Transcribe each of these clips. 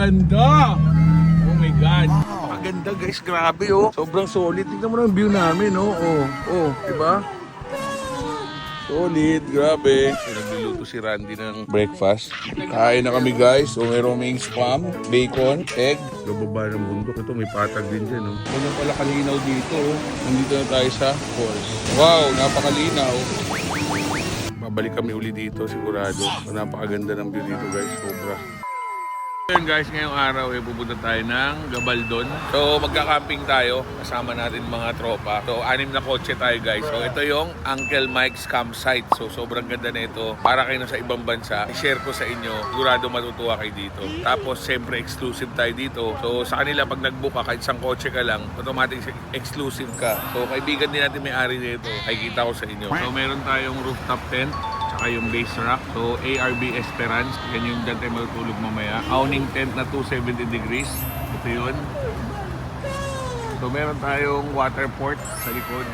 Napakaganda! Oh my God! Napakaganda guys, grabe oh. Sobrang solid. Tignan mo na yung view namin oh. Oh, oh, diba? Solid, grabe. Nagluluto si Randy ng breakfast. Kain na kami guys. So, mayroong may spam, bacon, egg. Sa baba ng bundok ito, may patag din dyan. Oh. Ganyan pala kalinaw dito. Oh. Nandito na tayo sa falls. Wow, napakalinaw. Babalik kami uli dito sigurado. So, napakaganda ng view dito guys. Sobra. Ngayon guys, ngayong araw eh, pupunta tayo ng Gabaldon. So magka-camping tayo, kasama natin mga tropa. So anim na kotse tayo guys. So ito yung Uncle Mike's campsite. So sobrang ganda na ito. Para kayo nasa ibang bansa, i-share ko sa inyo. Sigurado matutuwa kayo dito. Tapos siyempre exclusive tayo dito. So sa kanila pag nag-book ka, kahit isang kotse ka lang, automatic exclusive ka. So kaibigan din natin may-ari nito. Nakikita ko sa inyo. So meron tayong rooftop tent tsaka yung base rack. So, ARB Esperance. Yan yung tayo matutulog mamaya. Awning tent na 270 degrees. Ito yun. So, meron tayong water port sa likod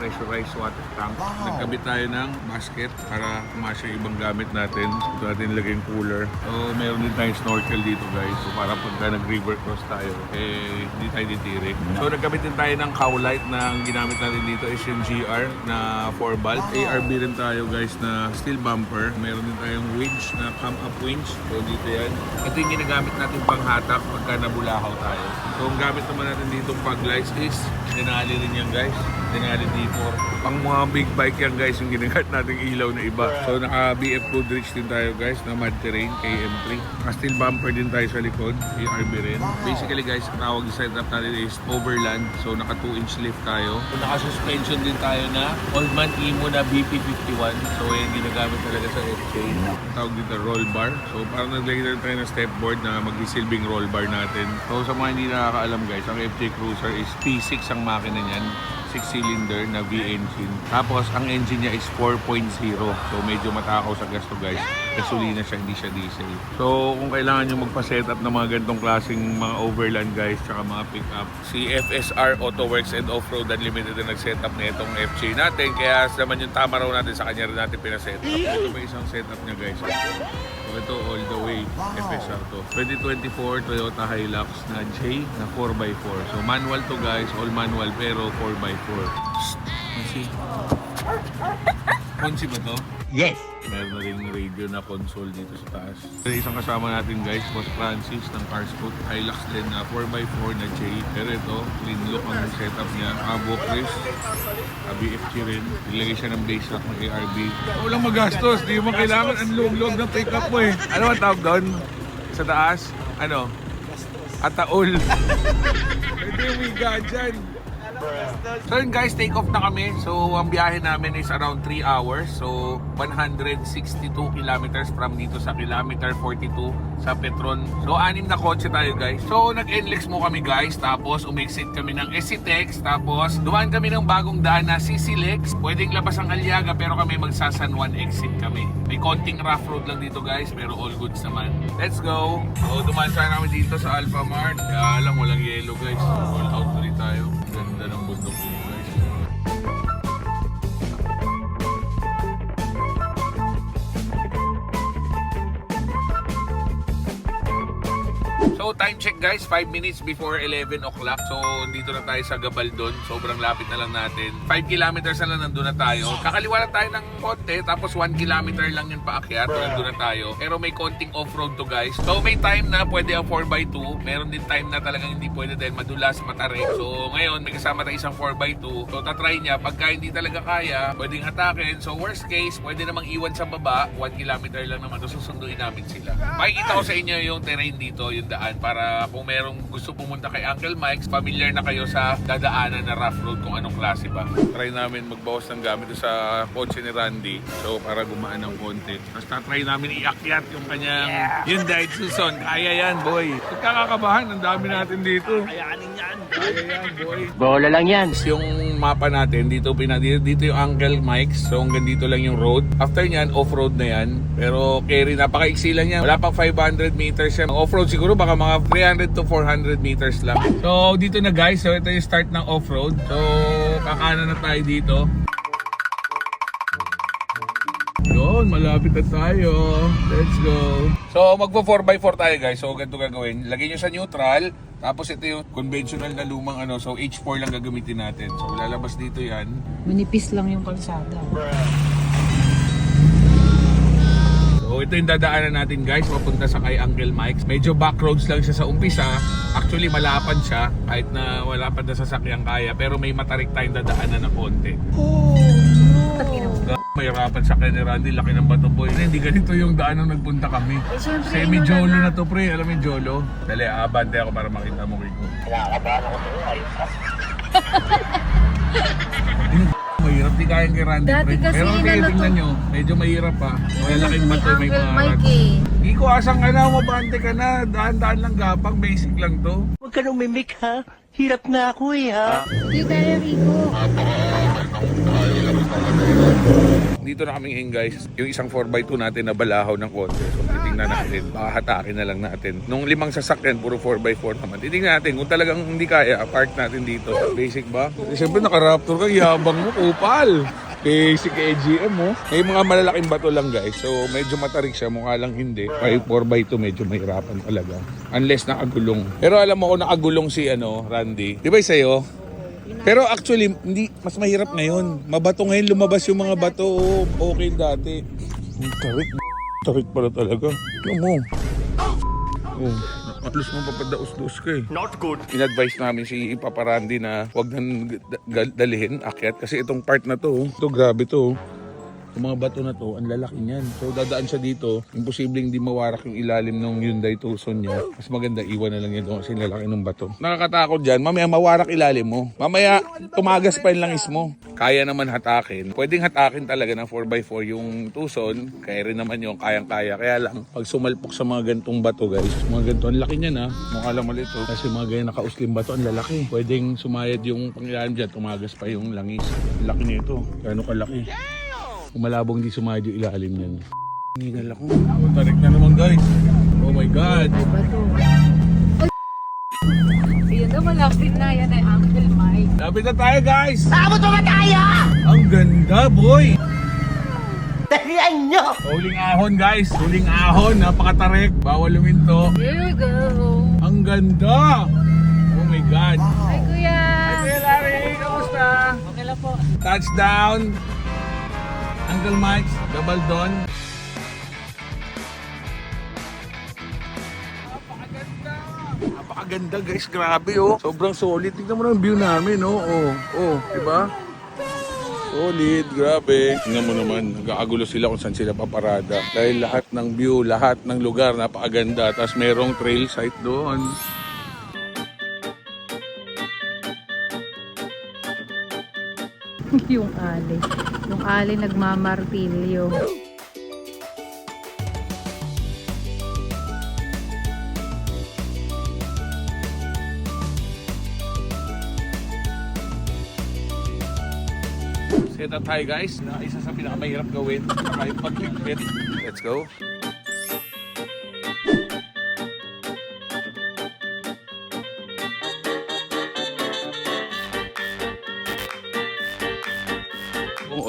pressurized water tank. Nagkabit tayo ng basket para kumasya yung ibang gamit natin. Ito natin ilagay yung cooler. So, meron din tayong snorkel dito guys. So, para pagka nag-river cross tayo, eh, hindi tayo ditirik. So, nagkabit din tayo ng cowlight na ang ginamit natin dito is yung GR na 4 valve. ARB rin tayo guys na steel bumper. Meron din tayong winch na cam up winch. So, dito yan. Ito yung ginagamit natin pang hatak pagka nabulahaw tayo. So, ang gamit naman natin dito pag lights is Denali rin yan guys. Denali D4. Pang mga big bike yan guys yung ginagamit natin ilaw na iba. So naka BF Goodrich din tayo guys na mud terrain KM3. Naka steel bumper din tayo sa likod. ARB rin. Basically guys, ang tawag yung setup natin is overland. So naka 2 inch lift tayo. So naka suspension din tayo na Oldman Imo na BP51. So yan ginagamit talaga sa FJ. Tawag dito roll bar. So parang naglagay tayo ng step board na magsisilbing roll bar natin. So sa mga hindi nakakaalam guys, ang FJ Cruiser is P6 ang makina niyan. 6-cylinder na V engine. Tapos, ang engine niya is 4.0. So, medyo matakaw sa gasto guys. Gasolina siya, hindi siya diesel. So, kung kailangan nyo magpa-setup ng mga ganitong klaseng mga overland guys, tsaka mga pick-up, si FSR Auto Works and Off-Road Unlimited na nag-setup na itong FJ natin. Kaya naman yung tama raw natin sa kanya rin natin pinasetup. Ito pa isang setup niya guys. So, ito all the way FSR to. 2024 Toyota Hilux na J na 4x4. So manual to guys, all manual pero 4x4. Konsi. Konsi ba to? Yes. Meron na rin radio na console dito sa taas. So, isang kasama natin guys, Boss Francis ng Carscoot. Hilux din na 4x4 na J. Pero ito, clean look ang setup niya. Abo Chris, BFG rin. Ilagay siya ng base rack ng ARB. Walang magastos, di mo kailangan ang log-log ng pick up mo eh. Ano ang tawag doon? Sa taas? Ano? Ataol. Ito yung wiga dyan. So yun guys, take off na kami. So ang biyahe namin is around 3 hours. So 162 kilometers from dito sa kilometer 42 sa Petron. So anim na kotse tayo guys. So nag-NLEX mo kami guys. Tapos umexit kami ng SCTEX. Tapos dumaan kami ng bagong daan na CCLEX. Pwedeng labas ang Aliaga pero kami magsasan 1 exit kami. May konting rough road lang dito guys pero all goods naman. Let's go! So dumaan sana kami dito sa Alpha Mart. Kaya lang walang yellow guys. All out ulit tayo. So time check guys, 5 minutes before 11 o'clock. So dito na tayo sa Gabaldon. Sobrang lapit na lang natin. 5 kilometers na lang nandun na tayo. Kakaliwa lang tayo ng konti. Tapos 1 kilometer lang yun paakyat. Nandun na tayo. Pero may konting off-road to guys. So may time na pwede ang 4x2. Meron din time na talagang hindi pwede dahil madulas, matarik. So ngayon may kasama tayo isang 4x2. So tatry niya. Pagka hindi talaga kaya, pwedeng hatakin. So worst case, pwede namang iwan sa baba. 1 kilometer lang naman. So susunduin namin sila. Makikita ko sa inyo yung terrain dito, yung daan para kung merong gusto pumunta kay Uncle Mike's, familiar na kayo sa dadaanan na rough road kung anong klase ba. Try namin magbawas ng gamit sa kotse ni Randy. So para gumaan ng konti. Tapos try namin iakyat yung kanyang Hyundai Tucson. Kaya yan, boy. Pagkakakabahan, ang dami natin dito. Kayanin yan. Kaya yan, boy. Bola lang yan. Yung mapa natin, dito, pina, dito, yung Uncle Mike's. So hanggang dito lang yung road. After nyan, off-road na yan. Pero carry, napaka-iksi lang yan. Wala pang 500 meters yan. Off-road siguro baka mga 300 to 400 meters lang. So dito na guys, so ito yung start ng off-road. So kakanan na tayo dito. Yun. Yun, malapit na tayo. Let's go. So, magpo 4x4 tayo guys. So, ganito gagawin. Lagay nyo sa neutral. Tapos ito yung conventional na lumang ano. So, H4 lang gagamitin natin. So, lalabas dito yan. Manipis lang yung kalsada. So, ito yung dadaanan natin guys. Papunta sa kay Uncle Mike's. Medyo back roads lang siya sa umpisa. Actually, malapad siya. Kahit na wala pa na sasakyan kaya. Pero may matarik tayong dadaanan na konti. Mahirapan sa kanya ni Randy, laki ng bato boy. Hindi ganito yung daan nung nagpunta kami. Eh, syempre, Semi-jolo na to pre, alam mo yung jolo? Dali, abante ako para makita mo Rico. Mahirap, di kayang kay Randy Dati pre. kasi Pero inano kayo to- tingnan nyo, medyo mahirap pa. May laking bato, may Uncle mga Mike eh. Iko, asang ka na, mabante ka na. Daan-daan lang gapang, basic lang to. Huwag ka nang mimik ha. Hirap na ako eh ha. Hindi kaya Rico. Dito na kami ngayon guys, yung isang 4x2 natin na balahaw ng konti. So titingnan natin, baka hatakin na lang natin. Nung limang sasakyan, puro 4x4 naman. Titingnan natin kung talagang hindi kaya, park natin dito. Basic ba? Eh, Siyempre naka-raptor ka, yabang mo, kupal. Basic AGM mo. May mga malalaking bato lang guys. So medyo matarik siya, mukha lang hindi. Kaya 4x2 medyo mahirapan talaga. Unless nakagulong. Pero alam mo kung nakagulong si ano, Randy. Di ba sa'yo? Pero actually, hindi mas mahirap ngayon. Mabato ngayon, lumabas yung mga bato. Oo, okay dati. Ang tarik. Tarik pala talaga. Alam mo. Oh, alos mo papadaos-dos ka eh. Not good. In-advise namin si Papa Randy na huwag nang da- gal- dalhin, akyat. Kasi itong part na to, oh, ito grabe to. Oh. Yung mga bato na to, ang lalaki niyan. So dadaan siya dito, imposibleng hindi mawarak yung ilalim ng Hyundai Tucson niya. Mas maganda iwan na lang yun doon kasi lalaki ng bato. Nakakatakot dyan, mamaya mawarak ilalim mo. Mamaya tumagas pa yung langis mo. Kaya naman hatakin. Pwedeng hatakin talaga ng 4x4 yung Tucson. Kaya rin naman yung kayang-kaya. Kaya lang, pag sumalpok sa mga gantong bato guys, mga ganito, ang laki niyan ha. Mukha lang mali to. Kasi mga ganyan nakauslim bato, ang lalaki. Pwedeng sumayad yung pangilalim dyan, tumagas pa yung langis. Ang laki nito. Gano'ng kalaki. Kung malabong di sumayad yung ilalim niyan. Hingal ako. Tarik na naman guys. Oh my God. Ay, bato. Ay, Ayan na, malapit na. Yan ay Uncle Mike. Lapit na tayo guys. Abot mo ba tayo? Ang ganda boy. Dalian nyo! Huling ahon guys. Huling ahon. Napakatarik. Bawal luminto. Here we go. Ang ganda. Oh my God. Hi, Kuya. Hey Larry, kamusta? Okay lang po. Touchdown. Uncle Mike's, Gabaldon. Napakaganda. Napakaganda guys, grabe oh. Sobrang solid. Tingnan mo na yung view namin oh. Oh, oh, di ba? Solid, grabe. Tingnan mo naman, nag-aagulo sila kung saan sila paparada. Dahil lahat ng view, lahat ng lugar, napakaganda. Tapos merong trail site doon. yung ali. Yung ali nagmamartilyo. Set up tayo guys, na isa sa pinakamahirap gawin kahit pagligpit. Let's go.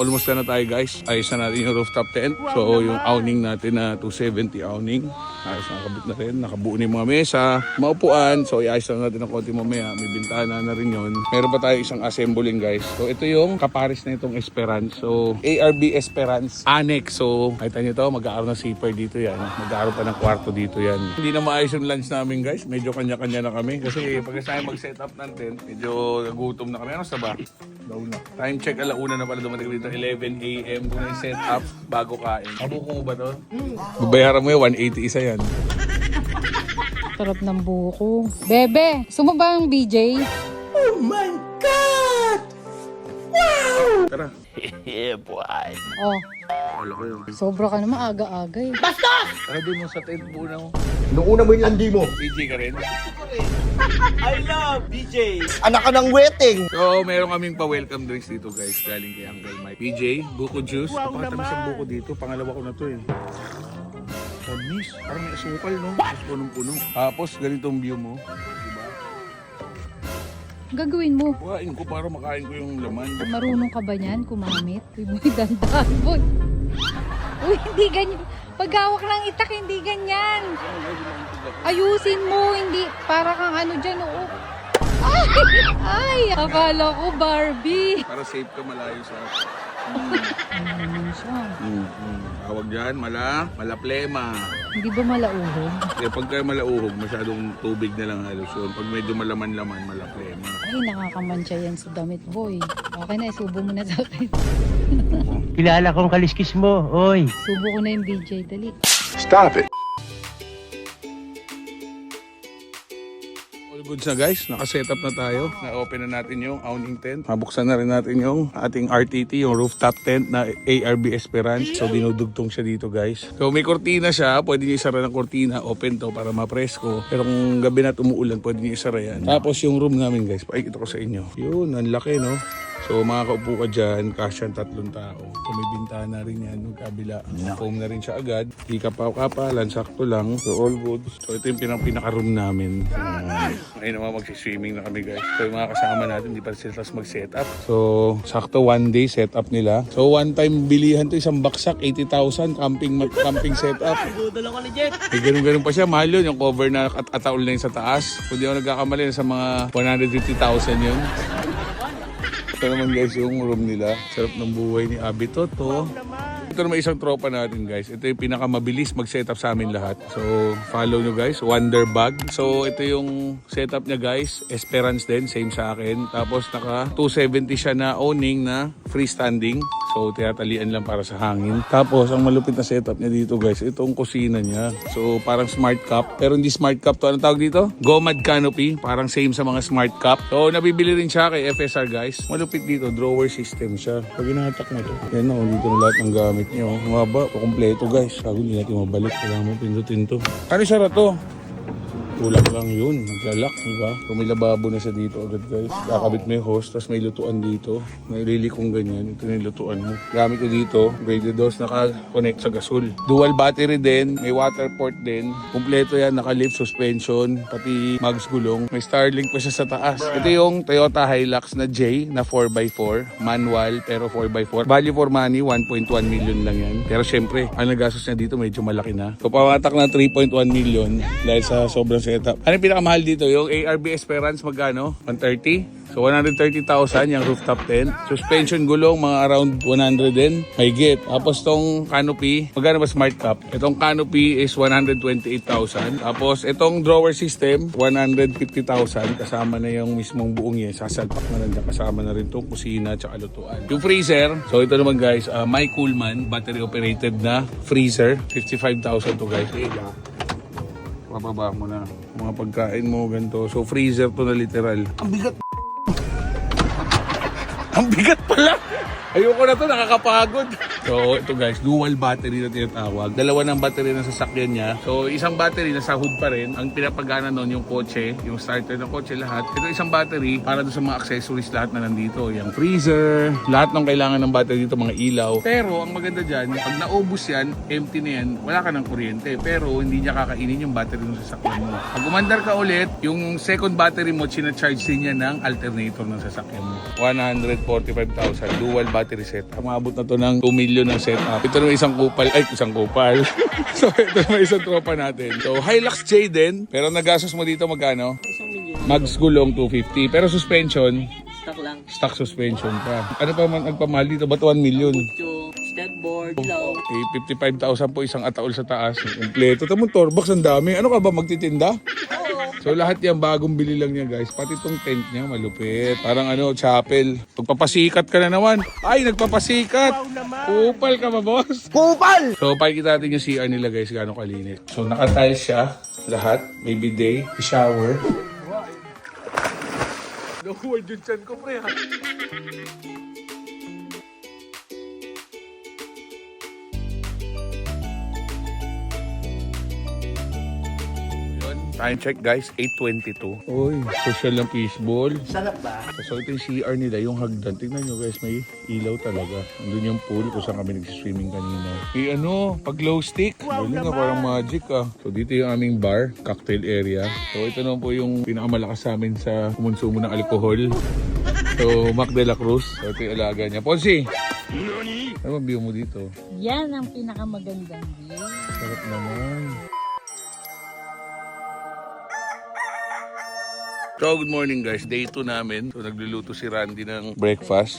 Almost na na tayo guys. Ayos na natin yung rooftop tent. So yung awning natin na 270 awning. Ayos na nakabit na rin. Nakabuo na yung mga mesa. Maupuan. So iayos na natin ng konti mamaya. May bintana na rin yun. Meron pa tayo isang assembling guys. So ito yung kapares na itong Esperance. So ARB Esperance Annex. So nakita nyo to. Mag-aaroon ng zipper dito yan. Mag-aaroon pa ng kwarto dito yan. Hindi na maayos yung lunch namin guys. Medyo kanya-kanya na kami. Kasi pag tayo mag-set up ng tent, medyo nagutom na kami. Ano sa ba? Na. Time check alauna na pala dumating dito 11 a.m. Kung yung set up bago kain. Kabuko mo ba to? Babayaran mo yun, 180 isa yan. Sarap ng buko. Bebe, gusto mo ba ang BJ? Tara. Yeah, boy. Oh, Wala kayo. sobra ka naman aga-aga eh. Tara doon mo sa tent muna mo. Nung una mo yung landi mo, PJ ka rin. I love DJ. anak ka ng wedding. So, meron kaming pa-welcome drinks dito guys. Galing kay Uncle Mike. PJ, buko juice. Wow Napakatamis ang buko dito. Pangalawa ko na to eh. Tamis. Parang may asukal no? Tapos punong-puno. Tapos ganitong view mo. Diba? Gagawin mo. Kuhain ko para makain ko yung laman. Marunong ka ba niyan kumamit? Uy, boy, dandan, boy. Uy, hindi ganyan. Paghawak ng itak, hindi ganyan. Ayusin mo, hindi. Para kang ano dyan, oo. Ay! Ay! Akala ko Barbie. Para safe ka malayo sa Ano naman siya? Tawag dyan, mala, malaplema. Hindi ba malauhog? Eh, pagka malauhog, masyadong tubig na lang halos yun. Pag medyo malaman-laman, malaplema. Ay, nakakamansya yan sa damit, boy. Okay na, isubo mo na sa akin. Kilala kong kaliskis mo, oy. Subo ko na yung BJ, dali. Stop it! Goods na guys, nakaset up na tayo. Na-open na natin yung awning tent. Mabuksan na rin natin yung ating RTT, yung rooftop tent na ARB Esperance. So dinudugtong siya dito guys. So may kortina siya, pwede niyo isara ng kortina, open to para mapresko. Pero kung gabi na umuulan, pwede niyo isara yan. Tapos yung room namin guys, pakikita ko sa inyo. Yun, ang laki no. So makakaupo ka dyan, kasya ang tatlong tao. So may bintana rin yan, magkabila. Foam na rin siya agad. Di kapaw-kapalan, sakto lang. So all good. So ito yung pinang pinaka-room namin. Uh, ngayon naman magsiswimming na kami guys. So yung mga kasama natin, di pa sila tapos mag-set up. So sakto one day set up nila. So one time bilihan to isang baksak, 80,000 camping camping setup. Budol ako ni Jet. May ganun-ganun pa siya. Mahal yun. Yung cover na at ataol na yun sa taas. Kung di ako nagkakamali, sa mga 150,000 yun. Ito naman guys yung room nila. Sarap ng buhay ni Abi Toto. Ito naman isang tropa natin guys. Ito yung pinakamabilis mag-setup sa amin lahat. So follow nyo guys. Wonder Bag. So ito yung setup niya guys. Esperance din. Same sa akin. Tapos naka 270 siya na owning na freestanding. So tinatalian lang para sa hangin. Tapos ang malupit na setup niya dito guys. Itong kusina niya. So parang smart cup. Pero hindi smart cup to. Anong tawag dito? Gomad canopy. Parang same sa mga smart cup. So nabibili rin siya kay FSR guys. Malupit dito. Drawer system siya. Pag inahatak mo to. Yan o. Dito na lahat ng gamit niyo. Maba. Kompleto guys. Sabi hindi natin mabalik. Kailangan mo pindutin to. Ano siya to? Kulang lang yun. Naglalak, di ba? May lababo na siya dito agad guys. Kakabit mo yung hose, tapos may lutuan dito. May lilikong ganyan. Ito na yung lutuan mo. Gamit ko dito, graded dose, naka-connect sa gasol. Dual battery din, may water port din. Kumpleto yan, naka-lift suspension, pati mags gulong. May Starlink pa siya sa taas. Ito yung Toyota Hilux na J na 4x4. Manual, pero 4x4. Value for money, 1.1 million lang yan. Pero syempre, ang nagastos niya dito medyo malaki na. So pawatak na 3.1 million dahil sa sobrang setup. Ano yung pinakamahal dito? Yung ARB Esperance magkano? 130? So 130,000 yung rooftop tent. Suspension gulong mga around 100 din. May gate. Tapos tong canopy, magkano ba smart cap? Itong canopy is 128,000. Tapos itong drawer system, 150,000. Kasama na yung mismong buong yan. Sasalpak na lang dyan. Kasama na rin tong kusina at lutuan. Yung freezer, so ito naman guys, uh, My Coolman, battery operated na freezer. 55,000 to guys. Bababa mo na. Mga pagkain mo, ganito. So freezer to na literal. Ang bigat ang bigat pala! Ayoko na to, nakakapagod. So, ito guys, dual battery na tinatawag. Dalawa ng battery na sasakyan niya. So, isang battery nasa hood pa rin. Ang pinapagana nun yung kotse, yung starter ng kotse, lahat. Ito isang battery para doon sa mga accessories lahat na nandito. Yung freezer, lahat ng kailangan ng battery dito, mga ilaw. Pero, ang maganda dyan, pag naubos yan, empty na yan, wala ka ng kuryente. Pero, hindi niya kakainin yung battery ng sasakyan mo. Pag umandar ka ulit, yung second battery mo, charge din niya ng alternator ng sasakyan mo. 145,000 dual battery set. Umabot na to ng 2 million ng setup. Ito naman isang kupal, ay isang kupal. so ito naman isang tropa natin. So Hilux J din, pero nagastos mo dito magkano? Isang milyon. Mags gulong 250, pero suspension, Stock lang. stock suspension pa. Ano pa man nagpamahal dito? Ba't 1 million? Yung stepboard, ilaw. Eh, 55,000 po isang ataol sa taas. Kompleto. Tamo Torbox, ang dami. Ano ka ba, magtitinda? So lahat yan bagong bili lang niya guys. Pati tong tent niya malupit. Parang ano, chapel. Pagpapasikat ka na naman. Ay, nagpapasikat. Kupal ka ba, boss? Kupal! So, pakikita natin yung CR nila guys, gaano kalinis. So, nakatiles siya, lahat. May bidet, may shower. Nahuwad yung chan ko, pre, ha? Time check guys, 8.22. Uy, social ng fishball. Sarap ba? So ito yung CR nila, yung hagdan. Tingnan nyo guys, may ilaw talaga. Andun yung pool kung saan kami nagsiswimming kanina. May ano, pag glow stick. Galing nga parang magic ah. So dito yung aming bar, cocktail area. So ito naman po yung pinakamalakas sa amin sa kumonsumo ng alcohol. So Mac de la Cruz. So ito yung alaga niya. Ponsi, Ano ba view mo dito? Yan ang pinakamagandang view. Sarap naman. So, good morning guys. Day 2 namin. So, nagluluto si Randy ng breakfast.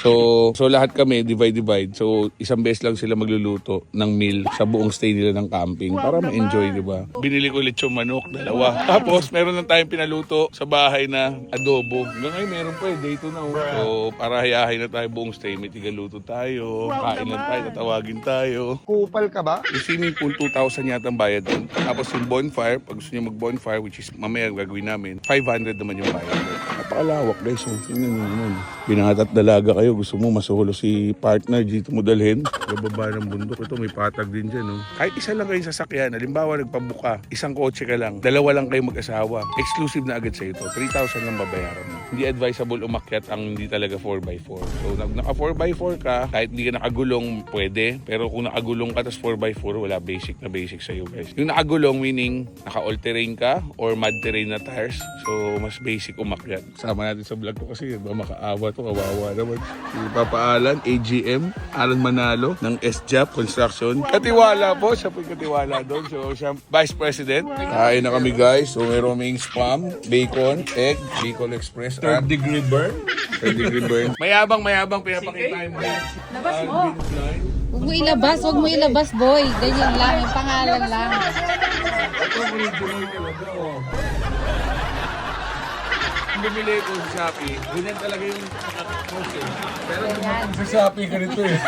So, so lahat kami, divide-divide. So, isang beses lang sila magluluto ng meal sa buong stay nila ng camping para ma-enjoy, di ba? Binili ko ulit yung manok, dalawa. Tapos, meron lang tayong pinaluto sa bahay na adobo. Hanggang ngayon, meron pa eh. Day 2 na. Oh. So, para hayahin na tayo buong stay. May tigaluto tayo. Kain lang tayo, tatawagin tayo. Kupal ka ba? Yung swimming pool, 2,000 yata ang bayad doon. Tapos yung bonfire, pag gusto niyo mag-bonfire, which is mamaya gagawin namin, 500 naman yung bayad. Napakalawak guys. Oh. Tingnan nyo naman. Binata at dalaga kayo. Gusto mo masuhulo si partner, dito mo dalhin. Bababa ng bundok. Ito may patag din dyan. Oh. Kahit isa lang kayo sasakyan. Halimbawa, nagpabuka. Isang kotse ka lang. Dalawa lang kayo mag-asawa. Exclusive na agad sa ito. 3,000 lang babayaran mo. Hindi advisable umakyat ang hindi talaga 4x4. So, nag naka 4x4 ka, kahit hindi ka nakagulong, pwede. Pero kung nakagulong ka, tapos 4x4, wala basic na basic sa'yo, guys. Yung nakagulong, meaning naka all-terrain ka or mud terrain na tires. So, mas basic umakyat. Sama natin sa vlog ko kasi ba makaawa to, kawawa naman. Si Papa Alan, AGM, Alan Manalo ng SJAP Construction. Katiwala po, siya po katiwala doon. So, siya Vice President. Kain na kami guys. So, may roming spam, bacon, egg, Bicol Express. Third degree burn. Third degree burn. mayabang, mayabang, pinapakita mo. Labas mo. Huwag mo ilabas, huwag mo ilabas, boy. Ganyan lang, yung pangalan lang. Ito, original talaga, oh. Bumili ko sa Shopee, ganyan talaga yung post eh. Pero sa Shopee, ganito eh.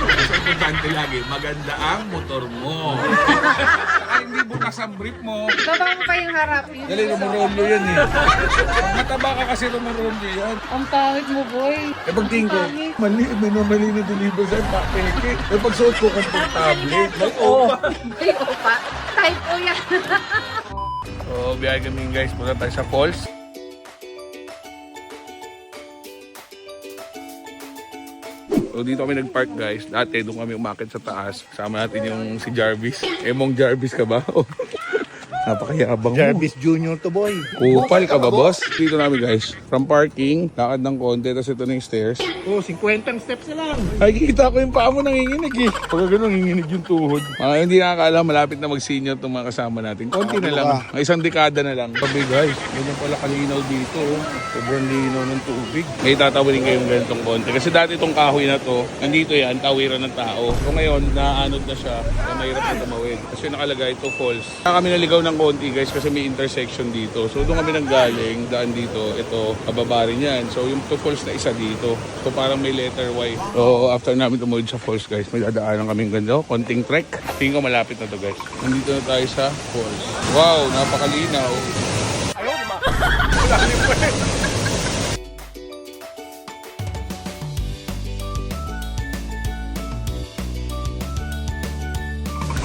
Mas importante lagi, maganda ang motor mo. Hindi bukas ang brief mo. Baba mo pa yung harap. Yung Dali, rumorolyo yan eh. Pag mataba ka kasi rumorolyo yan. Ang pangit mo, boy. Eh pag tingin ko, mali, may mali na deliver sa'yo, pakeke. Eh pag suot ko, komportable. May opa. Ay, opa. Type O yan. So, biyahe kami guys. Punta tayo sa falls. So, dito kami nag-park guys. Dati doon kami umakit sa taas. Kasama natin yung si Jarvis. Emong Jarvis ka ba? Napakayabang mo. Jarvis Jr. to boy. Kupal ka ba, boss? Dito namin guys. From parking, lakad ng konti, tapos ito na yung stairs. Oh, 50 steps na lang. Ay, kita ko yung paa mo nanginginig eh. Pag gano'n, nanginginig yung tuhod. Mga hindi nakakaalam, malapit na mag-senior itong mga kasama natin. Konti na lang. Mga isang dekada na lang. Sabi guys, ganyan pala kalinaw dito. Oh. Sobrang linaw ng tubig. May tatawin kayong ganitong konti. Kasi dati itong kahoy na to, nandito yan, tawiran ng tao. So ngayon, naanod na siya. Kaya mahirap na tumawid. Kasi nakalagay ito falls. Kaya kami naligaw ng konti guys kasi may intersection dito. So doon kami nanggaling, daan dito. Ito, kababa rin yan. So yung two falls na isa dito. So parang may letter Y. So after namin tumawid sa falls guys, may dadaanan kaming ganda. Konting trek. Tingin ko malapit na to guys. Nandito na tayo sa falls. Wow, napakalinaw.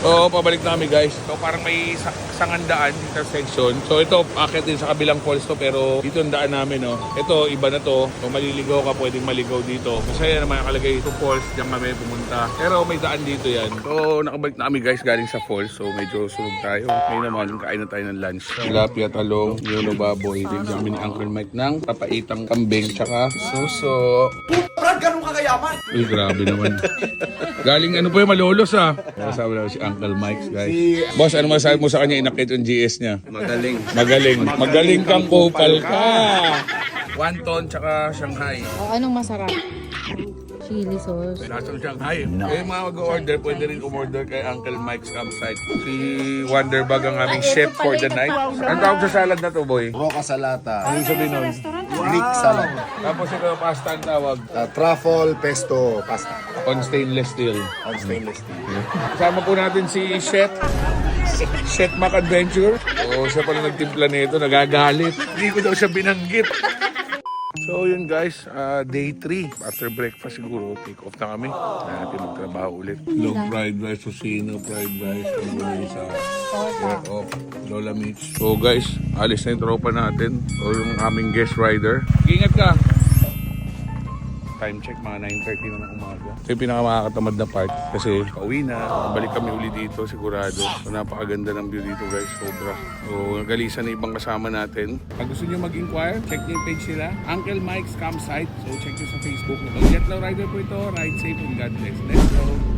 Oo, pabalik na kami guys. So parang may sa- sangandaan intersection. So ito, akit din sa kabilang falls to pero dito ang daan namin no. Ito, iba na to. Kung maliligaw ka, pwedeng maligaw dito. Masaya naman nakalagay ito falls, diyan kami pumunta. Pero may daan dito yan. So nakabalik na kami guys galing sa falls. So medyo sunog tayo. Ngayon naman, kain na tayo ng lunch. Tilapia, talong, yolo baboy. Bigyan kami ni Uncle Mike ng papaitang kambing tsaka suso. Brad, ganun ka kayaman. Uy, grabe naman. Galing ano po yung malolos ah. Kasama namin si Uncle Mike, guys. Boss, ano masabi mo sa kanya inakit yung GS niya? Magaling. Magaling. Magaling kang kupal ka. Wonton tsaka Shanghai. O, anong masarap? Chili sauce. Lasang Shanghai. Eh, mga mag-order, pwede rin umorder kay Uncle Mike's campsite. Si Wonderbag ang aming chef for the night. Ang tawag sa salad na to, boy? Roca Salata. Ano sabihin nun? Greek salad. Tapos ito, pasta ang tawag. Uh, truffle pesto pasta. On stainless steel. On stainless steel. Kasama po natin si Shet. Shet Mac Adventure. Oo, siya pala nagtimpla nito, nagagalit. Hindi ko daw siya binanggit. So yun guys, ah, day 3. After breakfast siguro, take off na kami. Na natin magtrabaho ulit. Long fried rice, susino, fried rice, sa take off, Lola Mitch. So guys, alis na yung tropa natin. O yung aming guest rider. Ingat ka! Time check, mga 9.30 na ng umaga. Ito yung pinakamakakatamad na part kasi pauwi na, balik kami uli dito sigurado. So, napakaganda ng view dito guys, sobra. So, nagalisan na ibang kasama natin. Pag gusto nyo mag-inquire, check nyo yung page nila, Uncle Mike's Campsite. So, check nyo sa Facebook. Get Low Rider po ito, ride safe and God bless. Let's go!